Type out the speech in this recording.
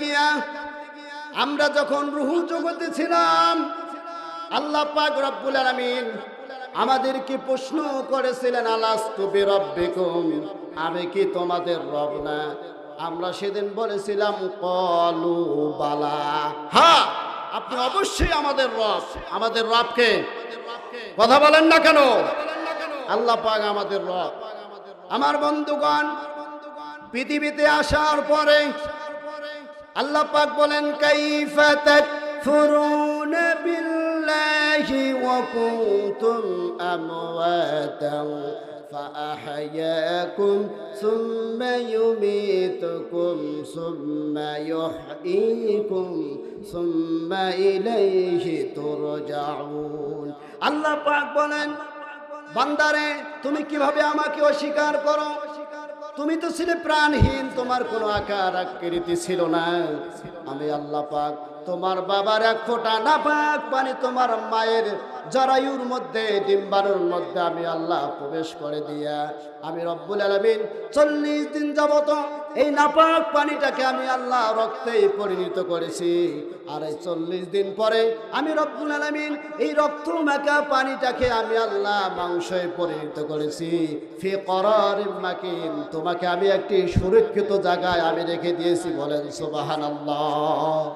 গিয়া আমরা যখন রুহু জগতে ছিলাম, আল্লাহ পাক রব্বুল আলামিন আমাদেরকে প্রশ্ন করেছিলেন, আলাস্তু বিরব্বিকুম? আমি কি তোমাদের রব না? আমরা সেদিন বলেছিলাম, কলু বালা। হ্যাঁ আপনি অবশ্যই আমাদের রব। আমাদের রবকে? কথা বলেন না কেন? আল্লাহ পাক আমাদের রব। আমার বন্ধুগণ, পৃথিবীতে আসার পরে আল্লাহ পাক বলেন কাইফা তাকফুরুনা বিল্লাহি ওয়া কুনতুম আমওয়াতান فأحياكم ثم يميتكم ثم يحييكم ثم إليه ترجعون আল্লাহ পাক বলেন বান্দারে তুমি কিভাবে আমাকে অস্বীকার করো তুমি তো ছিলে প্রাণহীন তোমার কোনো আকার আকৃতি ছিল না। আমি আল্লাহ পাক তোমার বাবার এক ফোঁটা না পাক পানি তোমার মায়ের জরায়ুর মধ্যে, ডিম্বাণুর মধ্যে আমি আল্লাহ প্রবেশ করে দিয়া আমি রব্বুল আলমিন চল্লিশ দিন যাবত এই নাপাক পানিটাকে আমি আল্লাহ রক্তে পরিণত করেছি। আর এই চল্লিশ দিন পরে আমি রব্বুল আলমিন এই রক্ত মাখা পানিটাকে আমি আল্লাহ মাংসে পরিণত করেছি। ফি করার মাকিন, তোমাকে আমি একটি সুরক্ষিত জায়গায় আমি রেখে দিয়েছি বলেন সুবাহান আল্লাহ